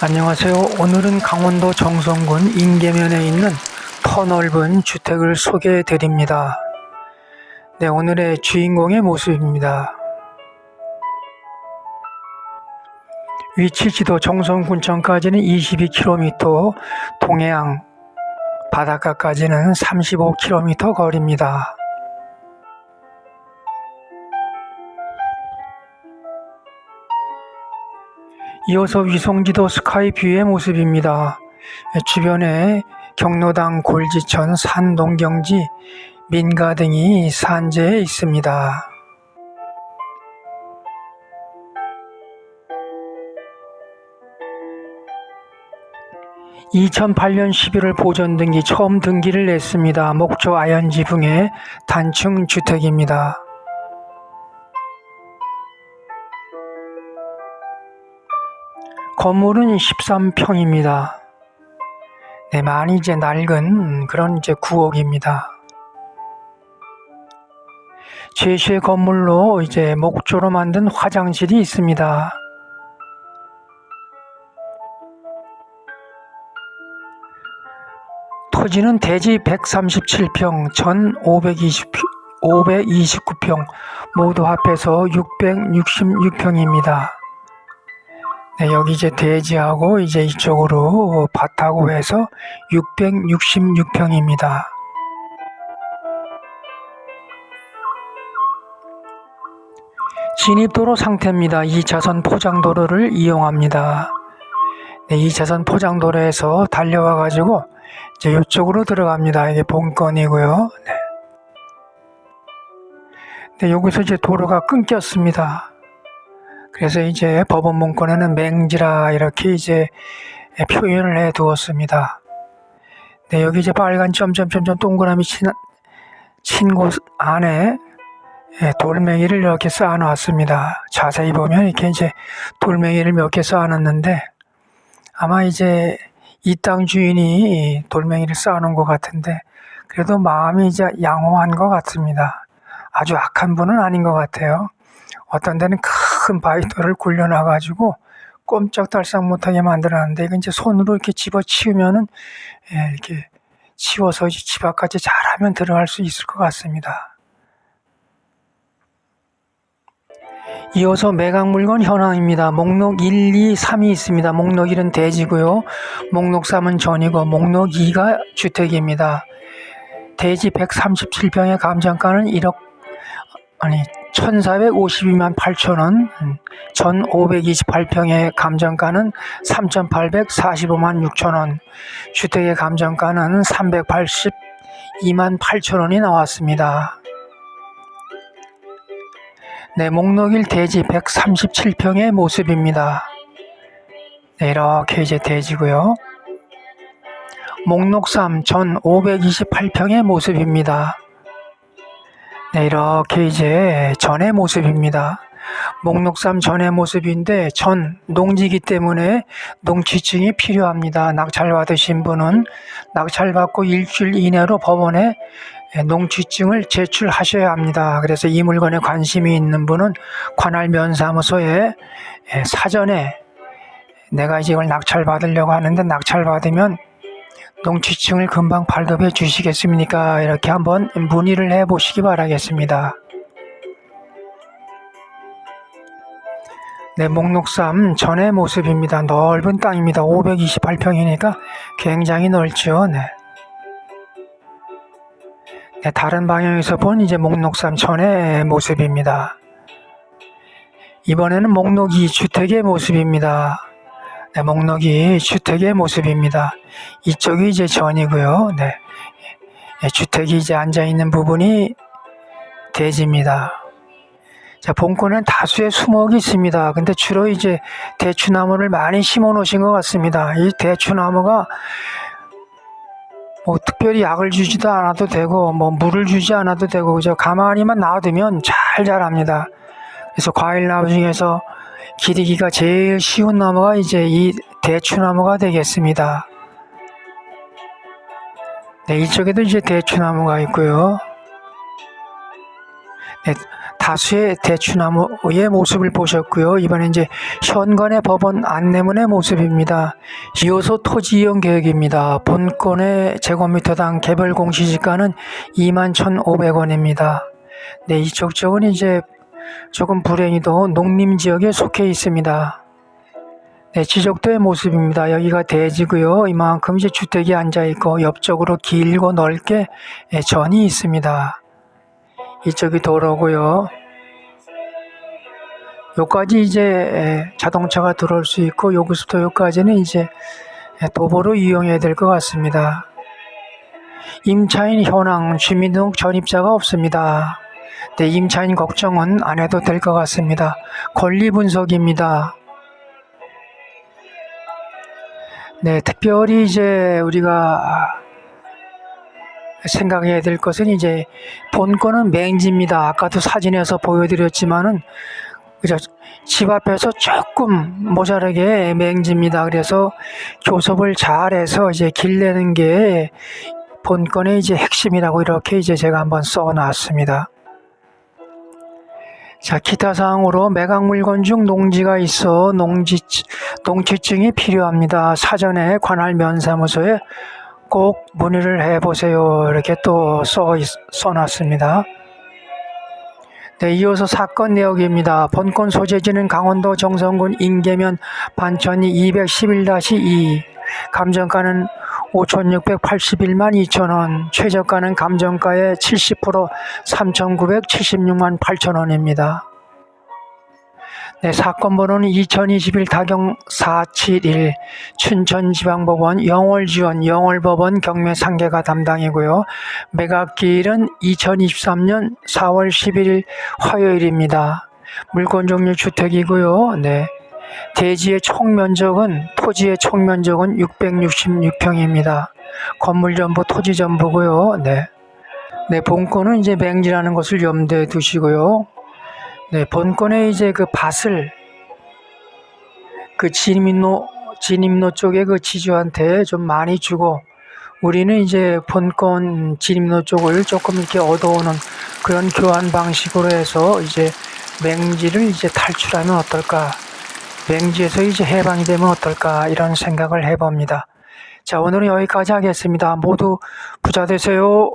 안녕하세요. 오늘은 강원도 정선군 인계면에 있는 터넓은 주택을 소개해 드립니다. 네, 오늘의 주인공의 모습입니다. 위치 지도 정선군청까지는 22km, 동해안 바닷가까지는 35km 거리입니다. 이어서 위성지도 스카이뷰의 모습입니다. 주변에 경로당, 골지천, 산동경지, 민가 등이 산재해 있습니다. 2008년 11월 보전 등기 처음 등기를 냈습니다. 목조 아현지붕의 단층 주택입니다. 건물은 13평입니다. 네, 많이 이제 낡은 그런 이제 구옥입니다. 제시의 건물로 이제 목조로 만든 화장실이 있습니다. 토지는 대지 137평, 전 520, 529평, 모두 합해서 666평입니다. 네, 여기 이제 대지하고 이제 이쪽으로 밭하고 해서 666평입니다. 진입도로 상태입니다. 2차선 포장도로를 이용합니다. 네, 2차선 포장도로에서 달려와 가지고 이제 이쪽으로 들어갑니다. 이게 본건이고요. 네. 네, 여기서 이제 도로가 끊겼습니다. 그래서 이제 법원 문건에는 맹지라 이렇게 이제 표현을 해 두었습니다. 네, 여기 이제 빨간 점점점점 동그라미 친, 친곳 안에 예, 돌멩이를 이렇게 쌓아 놨습니다. 자세히 보면 이렇게 이제 돌멩이를 몇 개 쌓아 놨는데 아마 이제 이 땅 주인이 돌멩이를 쌓아 놓은 것 같은데 그래도 마음이 이제 양호한 것 같습니다. 아주 악한 분은 아닌 것 같아요. 어떤 데는 큰 바위돌을 굴려놔가지고 꼼짝달싹 못하게 만들어놨는데 이건 이제 손으로 이렇게 집어치우면은 예, 이렇게 치워서 집 앞까지 잘하면 들어갈 수 있을 것 같습니다. 이어서 매각물건 현황입니다. 목록 1, 2, 3이 있습니다. 목록 1은 대지고요. 목록 3은 전이고 목록 2가 주택입니다. 대지 137평의 감정가는 1억 아니 1452만 8천 원, 전 528평의 감정가는 3845만 6천 원, 주택의 감정가는 382만 8천 원이 나왔습니다. 네, 목록일 대지 137평의 모습입니다. 네, 이렇게 이제 대지고요. 목록 3, 전 528평의 모습입니다. 네, 이렇게 이제 전의 모습입니다. 목록삼 전의 모습인데 전 농지기 때문에 농지증이 필요합니다. 낙찰 받으신 분은 낙찰 받고 일주일 이내로 법원에 농지증을 제출하셔야 합니다. 그래서 이 물건에 관심이 있는 분은 관할 면사무소에 사전에 내가 이걸 낙찰 받으려고 하는데 낙찰 받으면 농지층을 금방 발급해 주시겠습니까? 이렇게 한번 문의를 해 보시기 바라겠습니다. 네, 목록 3 전의 모습입니다. 넓은 땅입니다. 528평이니까 굉장히 넓죠. 네. 네, 다른 방향에서 본 이제 목록 3 전의 모습입니다. 이번에는 목록 2 주택의 모습입니다. 네, 목록이 주택의 모습입니다. 이쪽이 이제 전이고요. 네. 네, 주택이 이제 앉아 있는 부분이 대지입니다. 자, 본권은 다수의 수목이 있습니다. 근데 주로 이제 대추나무를 많이 심어 놓으신 것 같습니다. 이 대추나무가 뭐 특별히 약을 주지도 않아도 되고 뭐 물을 주지 않아도 되고 그저 가만히만 놔두면 잘 자랍니다. 그래서 과일 나무 중에서 기르기가 제일 쉬운 나무가 이제 이 대추나무가 되겠습니다. 네, 이쪽에도 이제 대추나무가 있고요. 네, 다수의 대추나무의 모습을 보셨고요. 이번에 이제 현관의 법원 안내문의 모습입니다. 이호소 토지 이용 계획입니다. 본건의 제곱미터당 개별 공시지가는 21,500원입니다. 네, 이쪽 쪽은 이제 조금 불행히도 농림 지역에 속해 있습니다. 네, 지적도의 모습입니다. 여기가 대지고요. 이만큼 이제 주택이 앉아 있고 옆쪽으로 길고 넓게 예, 전이 있습니다. 이쪽이 도로고요. 요까지 이제 예, 자동차가 들어올 수 있고 여기서부터 여기까지는 이제 예, 도보로 이용해야 될 것 같습니다. 임차인 현황 주민등록 전입자가 없습니다. 네, 임차인 걱정은 안 해도 될 것 같습니다. 권리 분석입니다. 네, 특별히 이제 우리가 생각해야 될 것은 이제 본건은 맹지입니다. 아까도 사진에서 보여드렸지만은 그죠? 집 앞에서 조금 모자라게 맹지입니다. 그래서 교섭을 잘해서 이제 길내는 게 본건의 이제 핵심이라고 이렇게 이제 제가 한번 써놨습니다. 자, 기타 사항으로 매각 물건 중 농지가 있어 농지, 농지증이 필요합니다. 사전에 관할 면사무소에 꼭 문의를 해보세요. 이렇게 또 써, 있- 써놨습니다. 네, 이어서 사건 내역입니다. 본건 소재지는 강원도 정선군 인계면 반천리 211-2 감정가는 5,681만 2천원, 최저가는 감정가의 70% 3,976만 8천원입니다. 네, 사건 번호는 2021 다경 471 춘천지방법원 영월지원 영월법원 경매 상계가 담당이고요. 매각기일은 2023년 4월 11일 화요일입니다. 물건 종류 주택이고요. 네. 대지의 총 면적은 토지의 총 면적은 666평입니다. 건물 전부 토지 전부고요. 네. 네, 본건은 이제 맹지라는 것을 염두에 두시고요. 네, 본건에 이제 그 밭을 그 진입로 진입로 쪽에 그 지주한테 좀 많이 주고 우리는 이제 본건 진입로 쪽을 조금 이렇게 얻어오는 그런 교환 방식으로 해서 이제 맹지를 이제 탈출하면 어떨까? 맹지에서 이제 해방이 되면 어떨까? 이런 생각을 해봅니다. 자, 오늘은 여기까지 하겠습니다. 모두 부자 되세요.